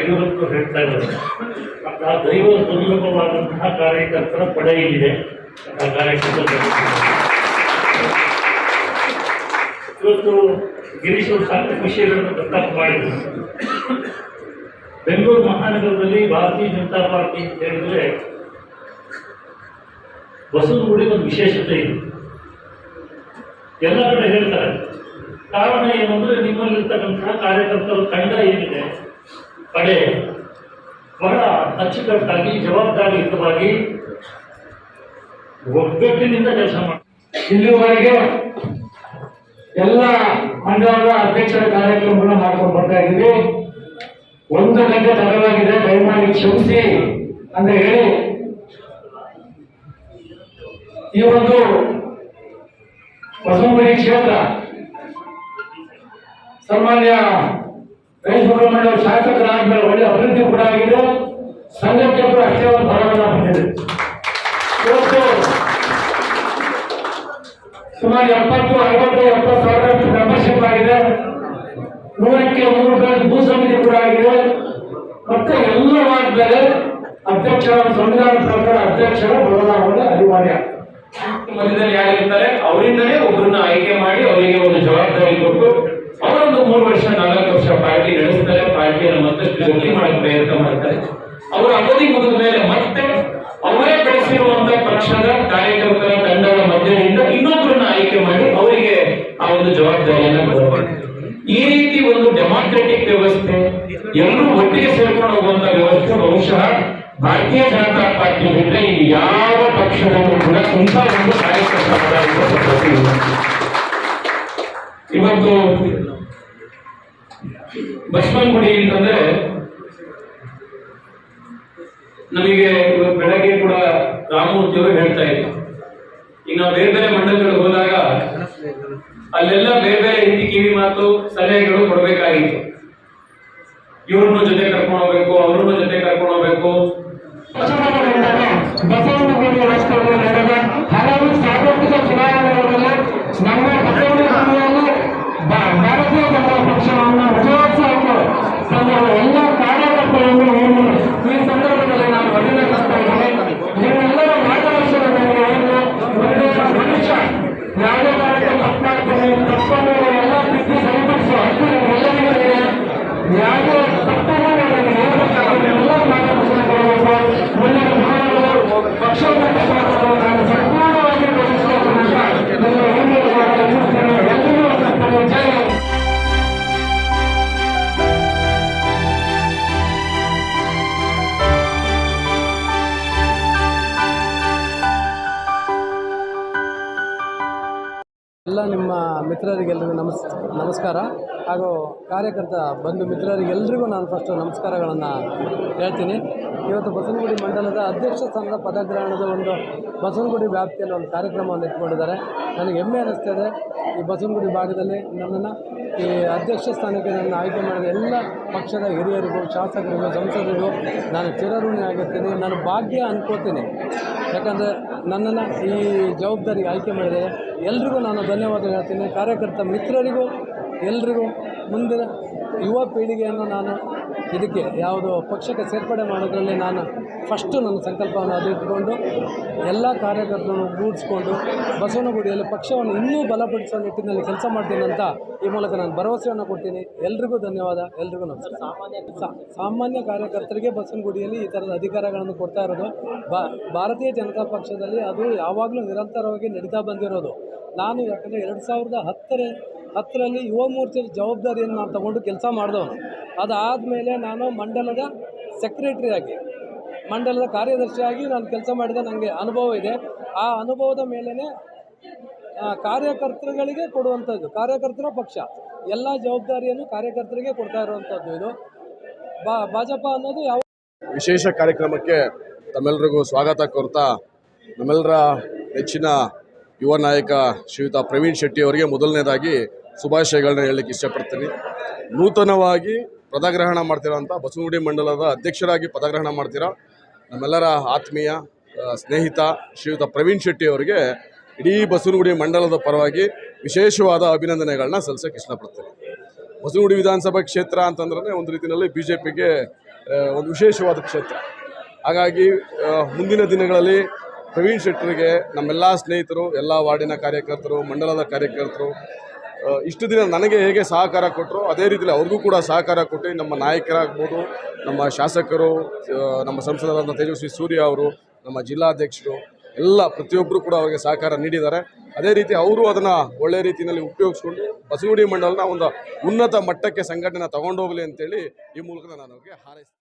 ದುರ್ಲಭ ಅಂತ ಯಡಿಯೂರಪ್ಪ ಹೇಳ್ತಾ ಇದ್ದಾರೆ. ಆ ದೈವ ದುರ್ಲಭವಾದಂತಹ ಕಾರ್ಯಕರ್ತರ ಪಡೆ ಇಲ್ಲಿದೆ. ಆ ಕಾರ್ಯಕರ್ತರ ಇವತ್ತು ಅವರು ಸಾಕಷ್ಟು ವಿಷಯಗಳನ್ನು ಪ್ರಸ್ತಾಪ ಮಾಡಿದರು. ಬೆಂಗಳೂರು ಮಹಾನಗರದಲ್ಲಿ ಭಾರತೀಯ ಜನತಾ ಪಾರ್ಟಿ ಅಂತ ಹೇಳಿದ್ರೆ ಬಸವನಗುಡಿ ಒಂದು ವಿಶೇಷತೆ ಇದೆ. ಎಲ್ಲ ಕಡೆ ಹೇಳ್ತಾರೆ. ಕಾರಣ ಏನಂದ್ರೆ ನಿಮ್ಮಲ್ಲಿರ್ತಕ್ಕಂತಹ ಕಾರ್ಯಕರ್ತರ ತಂಡ ಏನಿದೆ ಪಡೆ ಬಹಳ ಅಚ್ಚುಕಟ್ಟಾಗಿ ಜವಾಬ್ದಾರಿಯುತವಾಗಿ ಒಗ್ಗಟ್ಟಿನಿಂದ ಕೆಲಸ ಮಾಡಿ, ಇಲ್ಲಿವರೆಗೆ ಎಲ್ಲ ಮಂಡಲದ ಅಧ್ಯಕ್ಷರ ಕಾರ್ಯಕ್ರಮಗಳನ್ನ ಮಾಡ್ಕೊಂಡು ಬರ್ತಾ ಇದ್ದೀವಿ. ಒಂದು ಗಂಟೆ ತಡವಾಗಿದೆ, ದಯಮಾಡಿ ಕ್ಷಮಿಸಿ ಅಂತ ಹೇಳಿ ಈ ಒಂದು ಬಸವನಗುಡಿ ಕ್ಷೇತ್ರ ಸನ್ಮಾನ್ಯ ರೈ ಸುಬ್ರಹ್ಮಣ್ಯ ಅವರು ಶಾಸಕರಾದ್ಮೇಲೆ ಒಳ್ಳೆ ಅಭಿವೃದ್ಧಿ ಕೂಡ ಆಗಿದೆ. ಸಂಘಕ್ಕೆ ಕೂಡ ಅಷ್ಟೇ ಒಂದು ಬಲವನ್ನ ಬಂದಿದೆ. ಇವತ್ತು ಸುಮಾರು ಎಪ್ಪತ್ತು, ಐವತ್ತು, ಎಪ್ಪತ್ತು ಸಾವಿರ ಮೆಂಬರ್ಶಿಪ್ ಆಗಿದೆ. ನೂರಕ್ಕೆ ಮೂರು ರೂಪಾಯಿ ಭೂ ಸಮಿತಿ ಕೂಡ ಆಗಿದೆ. ಮತ್ತೆ ಎಲ್ಲ ಎಲ್ಲವಾದ್ಮೇಲೆ ಅಧ್ಯಕ್ಷರ, ಸಂವಿಧಾನ ಪ್ರಕಾರ ಅಧ್ಯಕ್ಷರ ಬದಲಾವಣೆ ಅನಿವಾರ್ಯ. ಮಧ್ಯದಲ್ಲಿ ಯಾರಿರ್ತಾರೆ? ಅವರಿಂದಲೇ ಒಬ್ಬರನ್ನ ಆಯ್ಕೆ ಮಾಡಿ ಅವರಿಗೆ ಒಂದು ಜವಾಬ್ದಾರಿ ಕೊಟ್ಟು ಮೂರು ವರ್ಷ, ನಾಲ್ಕು ವರ್ಷ ಪಾರ್ಟಿ ನಡೆಸ್ತಾರೆ, ಪಾರ್ಟಿಯನ್ನು ಮತ್ತಷ್ಟು ಗಟ್ಟಿ ಮಾಡಲು ಪ್ರಯತ್ನ ಮಾಡ್ತಾರೆ ಅವರ ಅವಧಿ ಮುಗಿದ ಮೇಲೆ ಮತ್ತೆ ಅವರೇ ಬೆಳೆಸಿರುವಂತ ಪಕ್ಷದ ಕಾರ್ಯಕರ್ತರ ತಂಡದ ಮಧ್ಯದಿಂದ ಇನ್ನೊಬ್ಬರನ್ನ ಆಯ್ಕೆ ಮಾಡಿ ಅವರಿಗೆ ಆ ಒಂದು ಜವಾಬ್ದಾರಿಯನ್ನ ಕೊಡ್ತಾರೆ ಈ ರೀತಿ ಒಂದು ಡೆಮಾಕ್ರೆಟಿಕ್ ವ್ಯವಸ್ಥೆ, ಎಲ್ಲರೂ ಒಟ್ಟಿಗೆ ಸೇರ್ಕೊಂಡು ಹೋಗುವಂತ ವ್ಯವಸ್ಥೆ ಬಹುಶಃ ಭಾರತೀಯ ಜನತಾ ಪಾರ್ಟಿ ಬಿಟ್ಟರೆ ಇನ್ನು ಯಾವ ಪಕ್ಷದಲ್ಲೂ ಕೂಡ ಇಂಥ ಒಂದು ಕಾರ್ಯಕರ್ತ ಮಾಡಾಡುವ ಪದ್ಧತಿ ಇಲ್ಲ. ಇವತ್ತು ಬಸವನಗುಡಿ ಅಂತಂದ್ರೆ ನಮಗೆ ಬೆಳಗ್ಗೆ ಕೂಡ ರಾಮಮೂರ್ತಿ ಅವರು ಹೇಳ್ತಾ ಇದ್ರು. ಈಗ ನಾವು ಬೇರೆ ಬೇರೆ ಮಂಡಲಗಳಿಗೆ ಹೋದಾಗ ಅಲ್ಲೆಲ್ಲ ಬೇರೆ ಬೇರೆ ರೀತಿ ಕಿವಿ ಮಾತು, ಸಲಹೆಗಳು ಕೊಡಬೇಕಾಗಿತ್ತು. ಇವ್ರನ್ನ ಜೊತೆ ಕರ್ಕೊಂಡು ಹೋಗ್ಬೇಕು, ಅವ್ರನ್ನ ಜೊತೆ ಕರ್ಕೊಂಡು ಹೋಗ್ಬೇಕು. ಮಿತ್ರರಿಗೆಲ್ಲರಿಗೂ ನಮಸ್, ನಮಸ್ಕಾರ. ಹಾಗೂ ಕಾರ್ಯಕರ್ತ ಬಂಧು ಮಿತ್ರರಿಗೆಲ್ಲರಿಗೂ ನಾನು ಫಸ್ಟು ನಮಸ್ಕಾರಗಳನ್ನು ಹೇಳ್ತೀನಿ. ಇವತ್ತು ಬಸವನಗುಡಿ ಮಂಡಲದ ಅಧ್ಯಕ್ಷ ಸ್ಥಾನದ ಪದಗ್ರಹಣದ ಒಂದು ಬಸವನಗುಡಿ ವ್ಯಾಪ್ತಿಯಲ್ಲಿ ಒಂದು ಕಾರ್ಯಕ್ರಮವನ್ನು ಇಟ್ಕೊಂಡಿದ್ದಾರೆ. ನನಗೆ ಹೆಮ್ಮೆ ಅನ್ನಿಸ್ತದೆ ಈ ಬಸವನಗುಡಿ ಭಾಗದಲ್ಲಿ ನನ್ನನ್ನು ಈ ಅಧ್ಯಕ್ಷ ಸ್ಥಾನಕ್ಕೆ ನನ್ನ ಆಯ್ಕೆ ಮಾಡಿದ ಎಲ್ಲ ಪಕ್ಷದ ಹಿರಿಯರಿಗೂ, ಶಾಸಕರಿಗೂ, ಸಂಸದರಿಗೂ ನಾನು ಚಿರಋಣಿ ಆಗಿರ್ತೀನಿ ನಾನು ಭಾಗ್ಯ ಅನ್ಕೋತೀನಿ. ಯಾಕಂದರೆ ನನ್ನನ್ನು ಈ ಜವಾಬ್ದಾರಿಗೆ ಆಯ್ಕೆ ಮಾಡಿದ್ದಾರೆ ಎಲ್ರಿಗೂ ನಾನು ಧನ್ಯವಾದ ಹೇಳ್ತೀನಿ. ಕಾರ್ಯಕರ್ತ ಮಿತ್ರರಿಗೂ ಎಲ್ರಿಗೂ ಮುಂದಿನ ಯುವ ಪೀಳಿಗೆಯನ್ನು ನಾನು ಇದಕ್ಕೆ ಯಾವುದು ಪಕ್ಷಕ್ಕೆ ಸೇರ್ಪಡೆ ಮಾಡೋದ್ರಲ್ಲಿ ನಾನು ಫಸ್ಟು ನನ್ನ ಸಂಕಲ್ಪವನ್ನು ಅದು ಇಟ್ಕೊಂಡು ಎಲ್ಲ ಕಾರ್ಯಕರ್ತರನ್ನು ಗೂಡಿಸ್ಕೊಂಡು ಬಸವನಗುಡಿಯಲ್ಲಿ ಪಕ್ಷವನ್ನು ಇನ್ನೂ ಬಲಪಡಿಸುವ ನಿಟ್ಟಿನಲ್ಲಿ ಕೆಲಸ ಮಾಡ್ತೀನಿ ಅಂತ ಈ ಮೂಲಕ ನಾನು ಭರವಸೆಯನ್ನು ಕೊಡ್ತೀನಿ. ಎಲ್ರಿಗೂ ಧನ್ಯವಾದ. ಎಲ್ರಿಗೂ ನಮಸ್ಕಾರ. ಸಾಮಾನ್ಯ ಕಾರ್ಯಕರ್ತರಿಗೆ ಬಸವನಗುಡಿಯಲ್ಲಿ ಈ ಥರದ ಅಧಿಕಾರಗಳನ್ನು ಕೊಡ್ತಾ ಇರೋದು ಭಾರತೀಯ ಜನತಾ ಪಕ್ಷದಲ್ಲಿ ಅದು ಯಾವಾಗಲೂ ನಿರಂತರವಾಗಿ ನಡೀತಾ ಬಂದಿರೋದು. ನಾನು ಯಾಕಂದರೆ ಎರಡು ಸಾವಿರದ ಹತ್ತರ ಹತ್ತರಲ್ಲಿ ಯುವ ಮೋರ್ಚಾದ ಜವಾಬ್ದಾರಿಯನ್ನು ನಾನು ತಗೊಂಡು ಕೆಲಸ ಮಾಡಿದವನು. ಅದಾದಮೇಲೆ ನಾನು ಮಂಡಲದ ಸೆಕ್ರೆಟರಿಯಾಗಿ ಮಂಡಲದ ಕಾರ್ಯದರ್ಶಿಯಾಗಿ ನಾನು ಕೆಲಸ ಮಾಡಿದ ನನಗೆ ಅನುಭವ ಇದೆ. ಆ ಅನುಭವದ ಮೇಲೇ ಕಾರ್ಯಕರ್ತರುಗಳಿಗೆ ಕೊಡುವಂಥದ್ದು, ಕಾರ್ಯಕರ್ತರ ಪಕ್ಷ. ಎಲ್ಲ ಜವಾಬ್ದಾರಿಯನ್ನು ಕಾರ್ಯಕರ್ತರಿಗೆ ಕೊಡ್ತಾ ಇರುವಂಥದ್ದು ಇದು. ಬಾ, ಭಾಜಪ ಅನ್ನೋದು ಯಾವ ವಿಶೇಷ ಕಾರ್ಯಕ್ರಮಕ್ಕೆ ತಮ್ಮೆಲ್ಲರಿಗೂ ಸ್ವಾಗತ ಕೋರ್ತಾ ನಮ್ಮೆಲ್ಲರ ನೆಚ್ಚಿನ ಯುವ ನಾಯಕ ಶ್ರೀಯುತ ಪ್ರವೀಣ್ ಶೆಟ್ಟಿ ಅವರಿಗೆ ಮೊದಲನೇದಾಗಿ ಶುಭಾಶಯಗಳನ್ನ ಹೇಳಲಿಕ್ಕೆ ಇಷ್ಟಪಡ್ತೀನಿ. ನೂತನವಾಗಿ ಪದಗ್ರಹಣ ಮಾಡ್ತಿರೋಂಥ ಬಸವನಗುಡಿ ಮಂಡಲದ ಅಧ್ಯಕ್ಷರಾಗಿ ಪದಗ್ರಹಣ ಮಾಡ್ತಿರೋ. ನಮ್ಮೆಲ್ಲರ ಆತ್ಮೀಯ ಸ್ನೇಹಿತ ಶ್ರೀಯುತ ಪ್ರವೀಣ್ ಶೆಟ್ಟಿ ಅವರಿಗೆ ಇಡೀ ಬಸವನಗುಡಿ ಮಂಡಲದ ಪರವಾಗಿ ವಿಶೇಷವಾದ ಅಭಿನಂದನೆಗಳನ್ನ ಸಲ್ಲಿಸೋಕೆ ಇಷ್ಟಪಡ್ತೀನಿ. ಬಸವನಗುಡಿ ವಿಧಾನಸಭಾ ಕ್ಷೇತ್ರ ಅಂತಂದ್ರೆ ಒಂದು ರೀತಿಯಲ್ಲಿ ಬಿ ಜೆ ಪಿಗೆ ಒಂದು ವಿಶೇಷವಾದ ಕ್ಷೇತ್ರ. ಹಾಗಾಗಿ ಮುಂದಿನ ದಿನಗಳಲ್ಲಿ ಪ್ರವೀಣ್ ಶೆಟ್ಟರಿಗೆ ನಮ್ಮೆಲ್ಲ ಸ್ನೇಹಿತರು, ಎಲ್ಲ ವಾರ್ಡಿನ ಕಾರ್ಯಕರ್ತರು, ಮಂಡಲದ ಕಾರ್ಯಕರ್ತರು ಇಷ್ಟು ದಿನ ನನಗೆ ಹೇಗೆ ಸಹಕಾರ ಕೊಟ್ಟರು ಅದೇ ರೀತಿಯಲ್ಲಿ ಅವ್ರಿಗೂ ಕೂಡ ಸಹಕಾರ ಕೊಟ್ಟು ನಮ್ಮ ನಾಯಕರಾಗ್ಬೋದು, ನಮ್ಮ ಶಾಸಕರು ನಮ್ಮ ಸಂಸದರಾದ ತೇಜಸ್ವಿ ಸೂರ್ಯ ಅವರು, ನಮ್ಮ ಜಿಲ್ಲಾಧ್ಯಕ್ಷರು, ಎಲ್ಲ ಪ್ರತಿಯೊಬ್ಬರು ಕೂಡ ಅವರಿಗೆ ಸಹಕಾರ ನೀಡಿದ್ದಾರೆ. ಅದೇ ರೀತಿ ಅವರು ಅದನ್ನು ಒಳ್ಳೆ ರೀತಿಯಲ್ಲಿ ಉಪಯೋಗಿಸ್ಕೊಂಡು ಬಸಗುಡಿ ಮಂಡಲನ ಒಂದು ಉನ್ನತ ಮಟ್ಟಕ್ಕೆ ಸಂಘಟನೆ ತಗೊಂಡೋಗಲಿ ಅಂತೇಳಿ ಈ ಮೂಲಕ ನಾನು ಅವ್ರಿಗೆ ಹಾರೈಸ್ತೀನಿ.